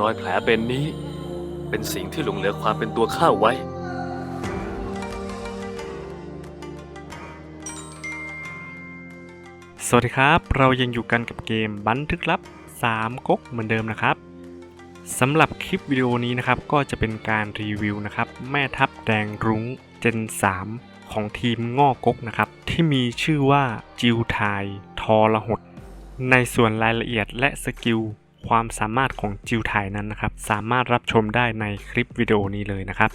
รอยแผลเป็นนี้ เป็นสิ่งที่หลงเหลือความเป็นตัวข้าไว้ สวัสดีครับ เรายังอยู่กันกับเกมบันทึกลับ 3ก๊กเหมือนเดิมนะครับสำหรับคลิปวิดีโอนี้นะครับ ก็จะเป็นการรีวิวนะครับ แม่ทัพแดงรุ้งเจน 3 ของทีมง่อก๊กนะครับ ที่มีชื่อว่าจิวไทยทอระหด ในส่วนรายละเอียดและสกิล ความสามารถของจิวไทยนั้นนะครับ สามารถรับชมได้ในคลิปวิดีโอนี้เลยนะครับ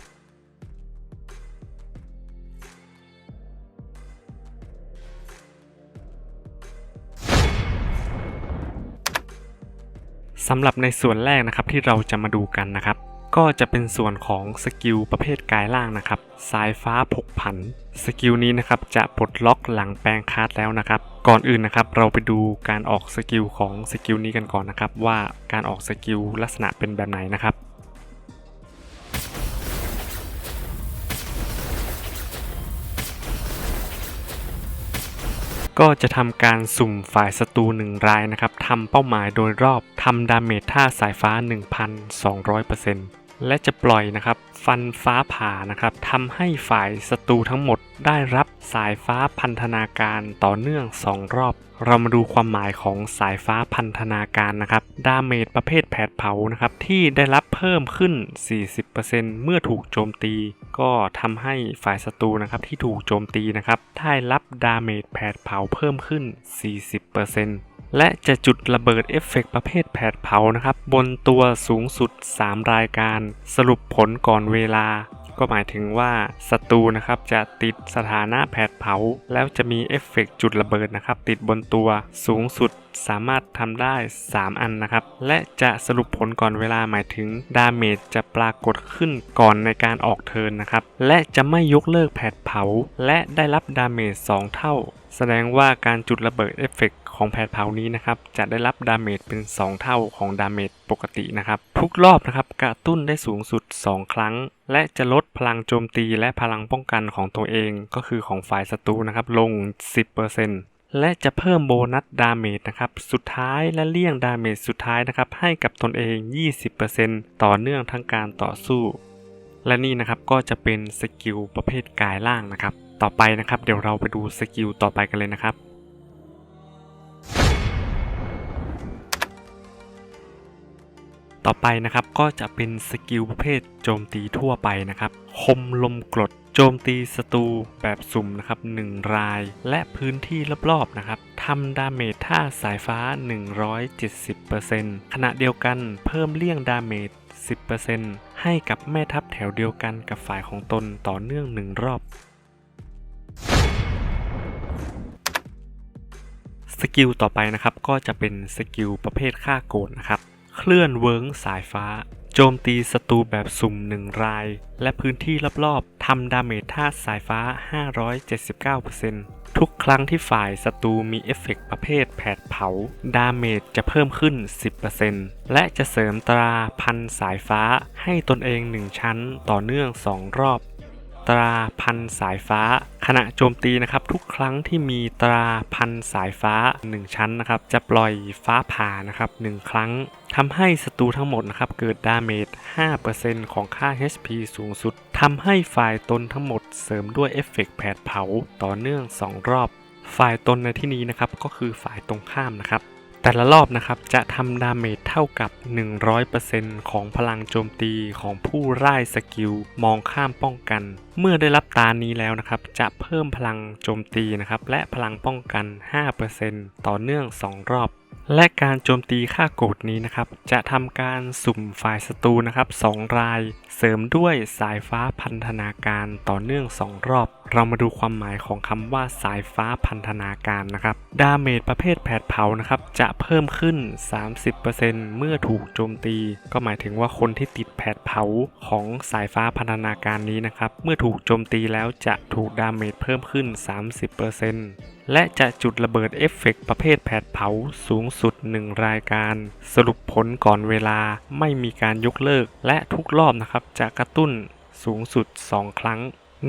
สำหรับในส่วนแรกนะครับที่เราจะมาดูกันนะครับ ก็จะเป็นส่วนของสกิลประเภทกายล่างนะครับ สายฟ้าผกผัน สกิลนี้นะครับจะปลดล็อกหลังแปลงคาร์ดแล้วนะครับ ก่อนอื่นนะครับเราไปดูการออกสกิลของสกิลนี้กันก่อนนะครับ ว่าการออกสกิลลักษณะเป็นแบบไหนนะครับก็จะทำการสุ่มฝ่ายศัตรูหนึ่งรายนะครับทำเป้าหมายโดยรอบทำดาเมจท่าสายฟ้า 1,200% และจะปล่อยนะครับ ฟันฟ้าผ่านะครับทำให้ฝ่ายศัตรูทั้งหมดได้รับสายฟ้าพันธนาการต่อเนื่อง 2 รอบ เรามาดูความหมายของสายฟ้าพันธนาการนะครับดาเมจประเภทแผดเผานะครับที่ได้รับเพิ่มขึ้น 40%เมื่อถูกโจมตี ก็ทำให้ฝ่ายศัตรูนะครับที่ถูกโจมตีนะครับได้รับดาเมจแผดเผาเพิ่มขึ้น 40% และจะจุดระเบิดเอฟเฟกต์ประเภทแผดเผานะครับ บนตัวสูงสุด 3 รายการ สรุปผลก่อนเวลา ก็หมายถึงว่าศัตรูนะครับจะติดสถานะแผดเผา แล้วจะมีเอฟเฟกต์จุดระเบิดนะครับ ติดบนตัวสูงสุดสามารถทำได้ 3 อันนะครับ และจะสรุปผลก่อนเวลาหมายถึงดาเมจจะปรากฏขึ้นก่อนในการออกเทินนะครับ และจะไม่ยกเลิกแผดเผา และได้รับดาเมจ2เท่า แสดงว่าการจุดระเบิดเอฟเฟกต์ ของแผดเผานี้นะครับจะได้รับดาเมจเป็น 2 เท่าของดาเมจปกตินะครับ ทุกรอบนะครับกระตุ้นได้สูงสุด 2 ครั้ง และจะลดพลังโจมตีและพลังป้องกันของตัวเองก็คือของฝ่ายศัตรูนะครับลง 10%และจะเพิ่มโบนัสดาเมจนะครับสุดท้ายและเลี่ยงดาเมจสุดท้ายนะครับให้กับตนเอง 20%ต่อเนื่องทั้งการต่อสู้ และนี่นะครับก็จะเป็นสกิลประเภทกายล่างนะครับ ต่อไปนะครับเดี๋ยวเราไปดูสกิลต่อไปกันเลยนะครับ ต่อไปนะครับก็จะเป็นสกิลประเภทโจมตีทั่วไปนะครับ คมลมกรดโจมตีศัตรูแบบสุ่มนะครับ1ราย และพื้นที่รอบๆนะครับทำดาเมจท่าสายฟ้า 170%ขณะเดียวกันเพิ่มเลี่ยงดาเมจ10%ให้กับแม่ทัพแถวเดียวกันกับฝ่ายของตนต่อเนื่องหนึ่งรอบ สกิลต่อไปนะครับก็จะเป็นสกิลประเภทฆ่าโกดนะครับ เคลื่อนเวิ้งสายฟ้า โจมตีศัตรูแบบสุ่มหนึ่งราย และพื้นที่รอบๆทำดาเมจธาตุสายฟ้า 579%ทุกครั้งที่ฝ่ายศัตรูมีเอฟเฟกต์ประเภทแผดเผา ดาเมจจะเพิ่มขึ้น 10%และจะเสริมตราพันสายฟ้าให้ตนเอง 1 ชั้นต่อเนื่อง 2 รอบ ตราพันสายฟ้า ขณะโจมตีนะครับทุกครั้งที่มีตราพันสายฟ้า 1 ชั้นนะครับจะปล่อยฟ้าผ่านะครับ1ครั้งทำให้ศัตรูทั้งหมดนะครับเกิดดาเมจ 5%ของค่า HP สูงสุดทำให้ฝ่ายตนทั้งหมดเสริมด้วยเอฟเฟกต์แผดเผาต่อเนื่อง 2 รอบ ฝ่ายตนในที่นี้นะครับก็คือฝ่ายตรงข้ามนะครับ แต่ละรอบนะครับจะทำดาเมจเท่ากับ 100%ของพลังโจมตีของผู้ร่ายสกิลมองข้ามป้องกัน เมื่อได้รับตานี้แล้วนะครับ จะเพิ่มพลังโจมตีนะครับและพลังป้องกัน 5%ต่อเนื่อง 2 รอบ และการโจมตีค่าโกรธนี้นะครับ จะทำการสุ่มฝ่ายศัตรูนะครับ 2 ราย เสริมด้วยสายฟ้าพันธนาการต่อเนื่อง 2 รอบ เรามาดูความหมายของคำว่าสายฟ้าพันธนาการนะครับ ดาเมจประเภทแผดเผานะครับ จะเพิ่มขึ้น 30%เมื่อถูกโจมตี ก็หมายถึงว่าคนที่ติดแผดเผาของสายฟ้าพันธนาการนี้นะครับ เมื่อถูกโจมตีแล้วจะถูกดาเมจเพิ่มขึ้น 30%และจะจุดระเบิดเอฟเฟกต์ประเภทแผดเผาสูงสุด 1 รายการ สรุปผลก่อนเวลาไม่มีการยกเลิก และทุกรอบนะครับจะกระตุ้นสูงสุด 2 ครั้ง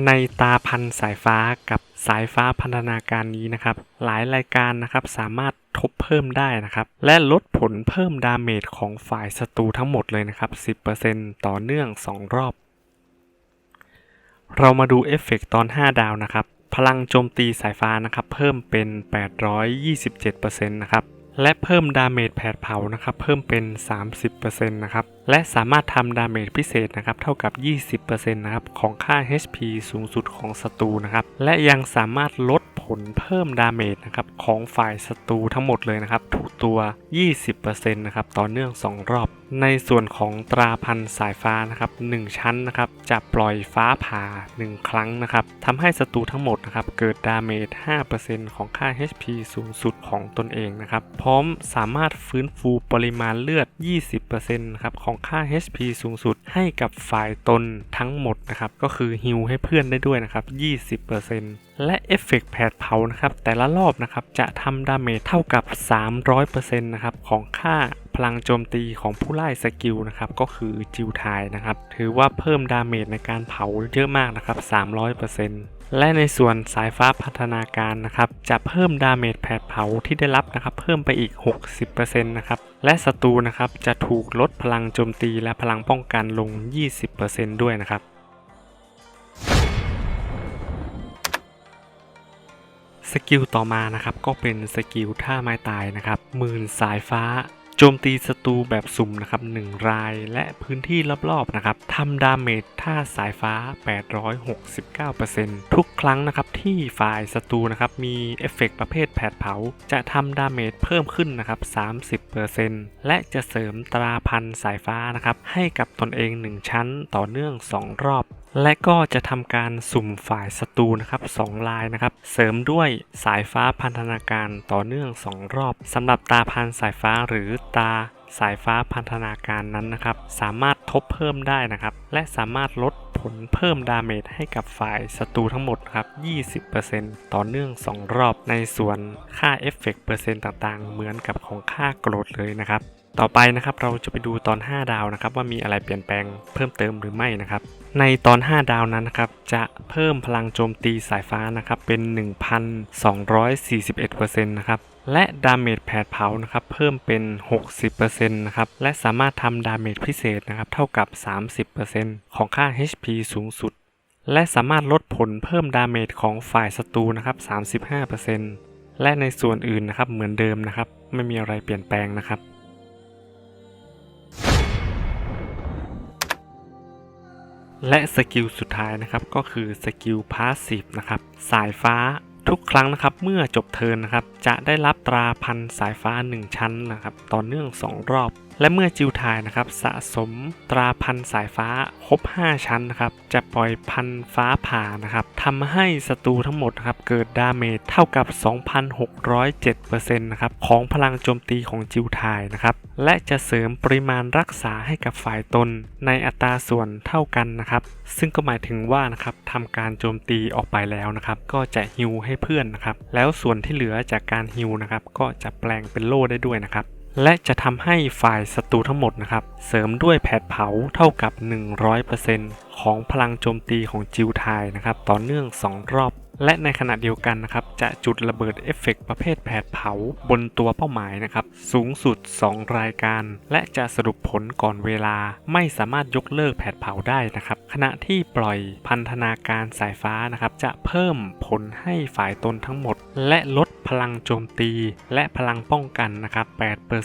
ในตาพันสายฟ้ากับสายฟ้าพันธนาการนี้นะครับ หลายรายการนะครับสามารถทบเพิ่มได้นะครับ และลดผลเพิ่มดาเมจของฝ่ายศัตรูทั้งหมดเลยนะครับ 10%ต่อเนื่อง 2 รอบ เรามาดูเอฟเฟกต์ตอน 5 ดาวนะครับ พลังโจมตีสายฟ้านะครับ เพิ่มเป็น 827%นะครับและเพิ่มดาเมจแผดเผานะครับเพิ่มเป็น 30%นะครับและสามารถทำดาเมจพิเศษนะครับเท่ากับ 20%นะครับของค่า HP สูงสุดของศัตรูนะครับและยังสามารถลดผลเพิ่มดาเมจนะครับของฝ่ายศัตรูทั้งหมดเลยนะครับทุกตัว 20%นะครับต่อเนื่อง 2 รอบในส่วนของตราพันสายฟ้านะครับ1ชั้นนะครับจะปล่อยฟ้าผ่า 1 ครั้งนะครับทำให้ศัตรูทั้งหมดนะครับเกิดดาเมจ 5%ของค่า HP สูงสุดของตนเองนะครับพร้อมสามารถฟื้นฟูปริมาณเลือด 20%นะครับของค่า HP สูงสุดให้กับฝ่ายตนทั้งหมดนะครับก็คือฮิลให้เพื่อนได้ด้วยนะครับ 20%และเอฟเฟกต์แผดเผานะครับแต่ละรอบนะครับจะทำดาเมจเท่ากับ 300%นะครับของค่า พลังโจมตีของผู้ไล่สกิลนะครับก็คือจิวทายนะครับ ถือว่าเพิ่มดาเมจในการเผาเยอะมากนะครับ 300%และในส่วนสายฟ้าพัฒนาการนะครับ จะเพิ่มดาเมจแผดเผาที่ได้รับนะครับ เพิ่มไปอีก 60%นะครับ และศัตรูนะครับจะถูกลดพลังโจมตีและพลังป้องกันลง 20%ด้วยนะครับสกิลต่อมานะครับก็เป็นสกิลท่าไม้ตายนะครับหมื่นสายฟ้า โจมตีศัตรูแบบสุ่มนะครับ1รายและพื้นที่รอบๆนะครับทำดาเมจท่าสายฟ้า 869%ทุกครั้งนะครับที่ฝ่ายศัตรูนะครับมีเอฟเฟกต์ประเภทแผดเผา จะทำดาเมจเพิ่มขึ้นนะครับ 30%และจะเสริมตราพันสายฟ้านะครับให้กับตนเอง 1 ชั้นต่อเนื่อง 2 รอบ และก็จะทำการสุ่มฝ่ายศัตรูนะครับ2ลายนะครับเสริมด้วยสายฟ้าพันธนาการต่อเนื่อง 2 รอบสำหรับตาพันสายฟ้าหรือตาสายฟ้าพันธนาการนั้นนะครับ สามารถทบเพิ่มได้นะครับ และสามารถลดผลเพิ่มดาเมจให้กับฝ่ายศัตรูทั้งหมดครับ 20%ต่อเนื่อง 2 รอบในส่วนค่าเอฟเฟกต์เปอร์เซ็นต์ต่างๆ เหมือนกับของค่าโกรธเลยนะครับ ต่อไปนะครับเราจะไปดูตอน 5 ดาวนะครับว่ามีอะไรเปลี่ยนแปลงเพิ่มเติมหรือไม่นะครับ ในตอน 5 ดาวนั้นนะครับจะเพิ่มพลังโจมตีสายฟ้านะครับเป็น 1,241%นะครับและดาเมจแผดเผานะครับเพิ่มเป็น 60%นะครับและสามารถทำดาเมจพิเศษนะครับเท่ากับ 30%ของค่า HP สูงสุด และสามารถลดผลเพิ่มดาเมจของฝ่ายศัตรูนะครับ35%และในส่วนอื่นนะครับเหมือนเดิมนะครับไม่มีอะไรเปลี่ยนแปลงนะครับ และสกิลสุดท้ายนะครับก็คือสกิลพาสซีฟนะครับสายฟ้าทุกครั้งนะครับเมื่อจบเทิร์นนะครับจะได้รับตราพันสายฟ้า 1 ชั้นนะครับต่อเนื่อง 2 รอบ และเมื่อจิวทายนะครับสะสมตราพันสายฟ้าครบ 5 ชั้นนะครับจะปล่อยพันฟ้าผ่านะครับทำให้ศัตรูทั้งหมดนะครับเกิดดาเมจเท่ากับ 2,607%นะครับของพลังโจมตีของจิวทายนะครับและจะเสริมปริมาณรักษาให้กับฝ่ายตนในอัตราส่วนเท่ากันนะครับซึ่งก็หมายถึงว่านะครับทำการโจมตีออกไปแล้วนะครับก็จะฮิวให้เพื่อนนะครับแล้วส่วนที่เหลือจากการฮิวนะครับก็จะแปลงเป็นโล่ได้ด้วยนะครับ และจะทำให้ฝ่ายศัตรูทั้งหมดนะครับ เสริมด้วยแผดเผาเท่ากับ 100%ของพลังโจมตีของจิวไทยนะครับ ต่อเนื่อง 2 รอบ และในขณะเดียวกันนะครับจะจุดระเบิดเอฟเฟกต์ประเภทแผดเผาบนตัวเป้าหมายนะครับสูงสุด 2 รายการ และจะสรุปผลก่อนเวลา ไม่สามารถยกเลิกแผดเผาได้นะครับขณะที่ปล่อยพันธนาการสายฟ้านะครับจะเพิ่มผลให้ฝ่ายตนทั้งหมด และลดพลังโจมตี และพลังป้องกันนะครับ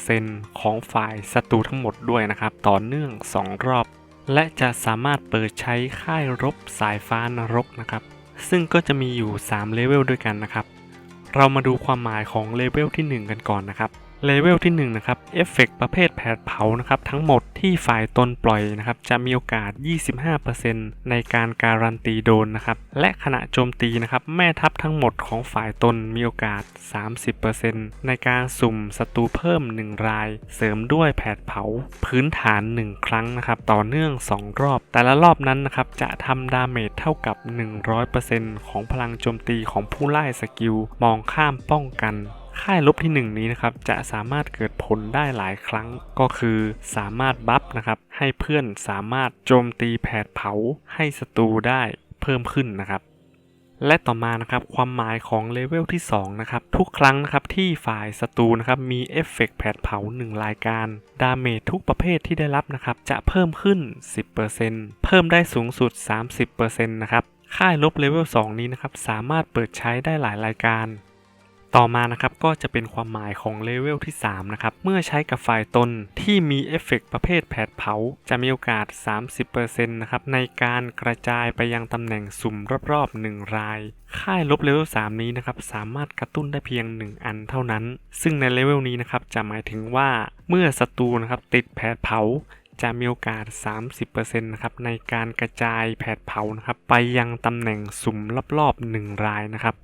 8%ของฝ่ายศัตรูทั้งหมดด้วยนะครับต่อเนื่อง 2 รอบ และจะสามารถเปิดใช้ค่ายรบสายฟ้านรกนะครับ ซึ่งก็จะมีอยู่ 3 เลเวลด้วยกันนะครับ เรามาดูความหมายของเลเวลที่ 1 กันก่อนนะครับ เลเวลที่1นะครับเอฟเฟกประเภทแผดเผานะครับทั้งหมดที่ฝ่ายตนปล่อยนะครับจะมีโอกาส 25%ในการการันตีโดนนะครับและขณะโจมตีนะครับแม่ทัพทั้งหมดของฝ่ายตนมีโอกาส 30%ในการสุ่มศัตรูเพิ่ม 1 ราย เสริมด้วยแผดเผา พื้นฐาน 1 ครั้งนะครับต่อเนื่อง 2 รอบ แต่ละรอบนั้นนะครับจะทำดาเมจเท่ากับ 100%ของพลังโจมตีของผู้ไล่สกิลมองข้ามป้องกัน ค่ายลบที่ 1 นี้นะครับจะสามารถเกิดผลได้หลายครั้ง ก็คือสามารถบัฟนะครับให้เพื่อนสามารถโจมตีแผดเผาให้ศัตรูได้เพิ่มขึ้นนะครับและต่อมานะครับความหมายของเลเวลที่2นะครับทุกครั้งนะครับที่ฝ่ายศัตรูนะครับมีเอฟเฟกต์แผดเผา 1 รายการ ดาเมจทุกประเภทที่ได้รับนะครับจะเพิ่มขึ้น 10%เพิ่มได้สูงสุด 30%นะครับค่ายลบเลเวล2นี้นะครับสามารถเปิดใช้ได้หลายรายการ ต่อมานะครับก็จะเป็นความหมายของเลเวลที่ 3 นะครับ เมื่อใช้กับฝ่ายตนที่มีเอฟเฟกต์ประเภทแผดเผา จะมีโอกาส 30%นะครับในการกระจายไปยังตำแหน่งสุ่มรอบๆ 1 ราย ค่ายลบเลเวล 3 นี้นะครับสามารถกระตุ้นได้เพียง 1 อันเท่านั้น ซึ่งในเลเวลนี้นะครับจะหมายถึงว่าเมื่อศัตรูนะครับติดแผดเผาจะมีโอกาส 30%นะครับในการกระจายแผดเผานะครับไปยังตำแหน่งสุ่มรอบๆ 1 รายนะครับ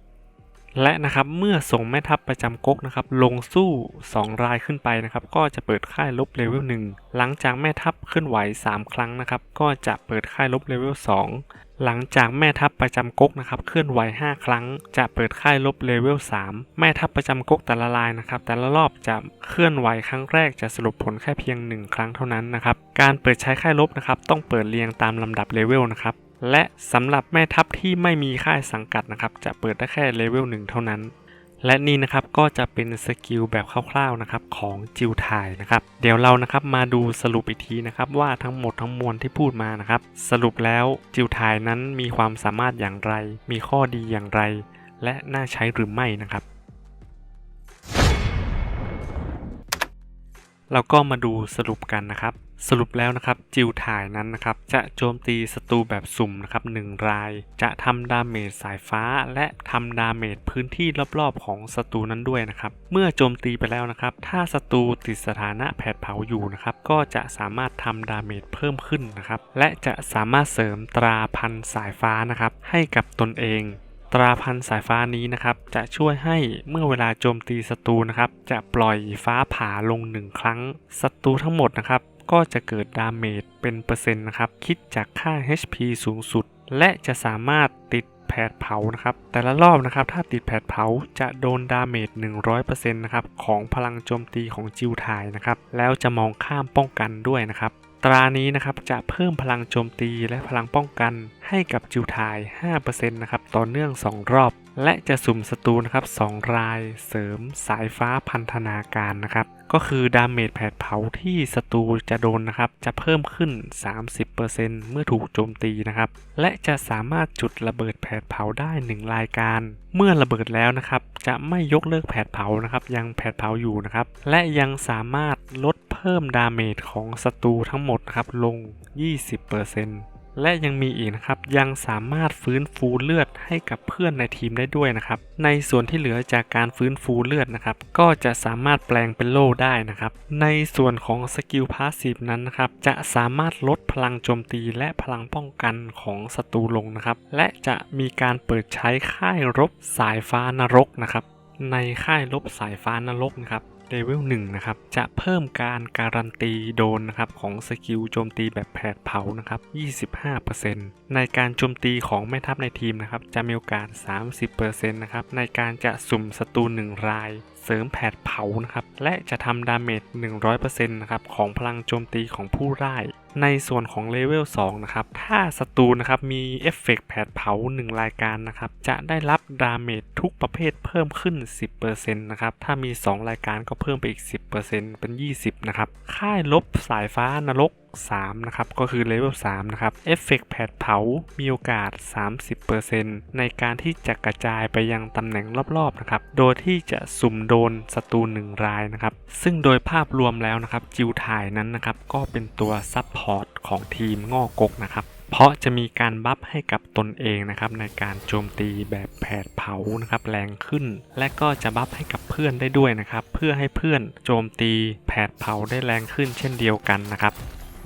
และนะครับเมื่อส่งแม่ทัพประจำก๊กนะครับลงสู้ 2 รายขึ้นไปนะครับก็จะเปิดค่ายลบเลเวล1หลังจากแม่ทัพเคลื่อนไหว 3 ครั้งนะครับก็จะเปิดค่ายลบเลเวล2หลังจากแม่ทัพประจำก๊กนะครับเคลื่อนไหว 5 ครั้ง จะเปิดค่ายลบเลเวล3แม่ทัพประจำก๊กแต่ละรายนะครับแต่ละรอบจะเคลื่อนไหวครั้งแรกจะสรุปผลแค่เพียง 1 ครั้งเท่านั้นนะครับการเปิดใช้ค่ายลบนะครับต้องเปิดเรียงตามลำดับเลเวลนะครับ และสำหรับแม่ทัพที่ไม่มีค่ายสังกัดนะครับ จะเปิดได้แค่เลเวลหนึ่งเท่านั้น และนี่นะครับก็จะเป็นสกิลแบบคร่าวๆนะครับของจิวไทยนะครับ เดี๋ยวเรานะครับมาดูสรุปอีกทีนะครับว่าทั้งหมดทั้งมวลที่พูดมานะครับ สรุปแล้วจิวไทยนั้นมีความสามารถอย่างไร มีข้อดีอย่างไร และน่าใช้หรือไม่นะครับเราก็มาดูสรุปกันนะครับ สรุปแล้วนะครับจิวถ่ายนั้นนะครับจะโจมตีศัตรูแบบสุ่มนะครับหนึ่งราย จะทำดาเมจสายฟ้า และทำดาเมจพื้นที่รอบๆของศัตรูนั้นด้วยนะครับเมื่อโจมตีไปแล้วนะครับ ถ้าศัตรูติดสถานะแผดเผาอยู่นะครับก็จะสามารถทำดาเมจเพิ่มขึ้นนะครับและจะสามารถเสริมตราพันสายฟ้านะครับให้กับตนเองตราพันสายฟ้านี้นะครับจะช่วยให้เมื่อเวลาโจมตีศัตรูนะครับจะปล่อยฟ้าผ่าลงหนึ่งครั้งศัตรูทั้งหมดนะครับ ก็จะเกิดดาเมจเป็นเปอร์เซ็นต์นะครับ คิดจากค่า HP สูงสุด และจะสามารถติดแผดเผานะครับ แต่ละรอบนะครับ ถ้าติดแผดเผาจะโดนดาเมจ 100%นะครับ ของพลังโจมตีของจิวไทยนะครับ แล้วจะมองข้ามป้องกันด้วยนะครับ ตรานี้นะครับจะเพิ่มพลังโจมตีและพลังป้องกันให้กับจิวไทย5%นะครับ ต่อเนื่อง 2 รอบ และจะสุ่มศัตรูนะครับ2รายเสริมสายฟ้าพันธนาการนะครับก็คือดาเมจแผดเผาที่ศัตรูจะโดนนะครับจะเพิ่มขึ้น 30%เมื่อถูกโจมตีนะครับและจะสามารถจุดระเบิดแผดเผาได้ 1 รายการ เมื่อระเบิดแล้วนะครับจะไม่ยกเลิกแผดเผานะครับยังแผดเผาอยู่นะครับและยังสามารถลดเพิ่มดาเมจของศัตรูทั้งหมดนะครับลง 20% และยังมีอีกนะครับยังสามารถฟื้นฟูเลือดให้กับเพื่อนในทีมได้ด้วยนะครับ ในส่วนที่เหลือจากการฟื้นฟูเลือดนะครับ ก็จะสามารถแปลงเป็นโล่ได้นะครับ ในส่วนของสกิลพาสซีฟนั้นนะครับ จะสามารถลดพลังโจมตีและพลังป้องกันของศัตรูลงนะครับ และจะมีการเปิดใช้ค่ายรบสายฟ้านรกนะครับ ในค่ายลบสายฟ้านรกนะครับ เลเวล1นะครับ จะเพิ่มการการันตีโดนนะครับของสกิลโจมตีแบบแผดเผานะครับ 25%ในการโจมตีของแม่ทัพในทีมนะครับ จะมีโอกาส 30%นะครับ ในการจะสุ่มศัตรู1ราย เสริมแผดเผานะครับ และจะทำดาเมจ 100%นะครับ ของพลังโจมตีของผู้ร่าย ในส่วนของเลเวล2นะครับ ถ้าศัตรูนะครับมีเอฟเฟกต์แผดเผา 1 รายการนะครับ จะได้รับดาเมจทุกประเภทเพิ่มขึ้น 10%นะครับ ถ้ามี 2 รายการก็เพิ่มไปอีก 10%เป็น 20 นะครับ ค่ายลบสายฟ้านรก 3นะครับก็คือเลเวล3นะครับเอฟเฟกต์แผดเผา มีโอกาส 30%ในการที่จะกระจายไปยังตำแหน่งรอบๆนะครับโดยที่จะสุ่มโดนศัตรู1รายนะครับซึ่งโดยภาพรวมแล้วนะครับจิวถ่ายนั้นนะครับก็เป็นตัวซับพอร์ตของทีมง่อกกนะครับเพราะจะมีการบัฟให้กับตนเองนะครับในการโจมตีแบบแผดเผานะครับแรงขึ้น และก็จะบัฟให้กับเพื่อนได้ด้วยนะครับเพื่อให้เพื่อนโจมตีแผดเผาได้แรงขึ้นเช่นเดียวกันนะครับ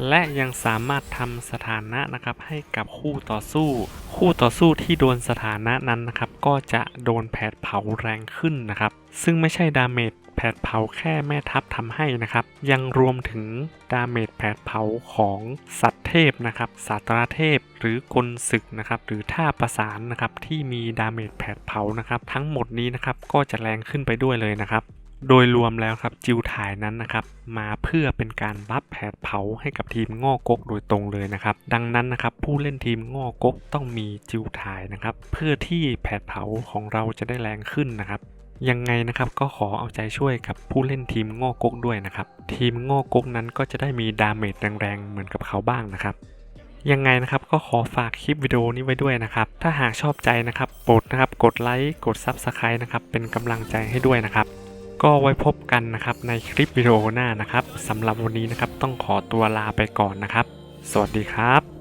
และยังสามารถทำสถานะนะครับให้กับคู่ต่อสู้ คู่ต่อสู้ที่โดนสถานะนั้นนะครับก็จะโดนแผดเผาแรงขึ้นนะครับ ซึ่งไม่ใช่ดาเมจแผดเผาแค่แม่ทัพทำให้นะครับ ยังรวมถึงดาเมจแผดเผาของสัตว์เทพนะครับสัตราเทพหรือกลศึกนะครับหรือท่าประสานนะครับที่มีดาเมจแผดเผานะครับ ทั้งหมดนี้นะครับก็จะแรงขึ้นไปด้วยเลยนะครับ โดยรวมแล้วครับจิวถ่ายนั้นนะครับมาเพื่อเป็นการบัฟแผดเผาให้กับทีมง่อกกโดยตรงเลยนะครับ ดังนั้นนะครับผู้เล่นทีมง่อกกต้องมีจิวถ่ายนะครับ เพื่อที่แผดเผาของเราจะได้แรงขึ้นนะครับยังไงนะครับก็ขอเอาใจช่วยกับผู้เล่นทีมง่อกกด้วยนะครับ ทีมง่อกกนั้นก็จะได้มีดาเมจแรงๆเหมือนกับเขาบ้างนะครับยังไงนะครับก็ขอฝากคลิปวิดีโอนี้ไว้ด้วยนะครับ ถ้าหากชอบใจนะครับโปรดนะครับกดไลค์กด Subscribe นะครับเป็นกำลังใจให้ด้วยนะครับ ก็ไว้พบกันนะครับในคลิปวิดีโอหน้านะครับสำหรับวันนี้นะครับต้องขอตัวลาไปก่อนนะครับ สวัสดีครับ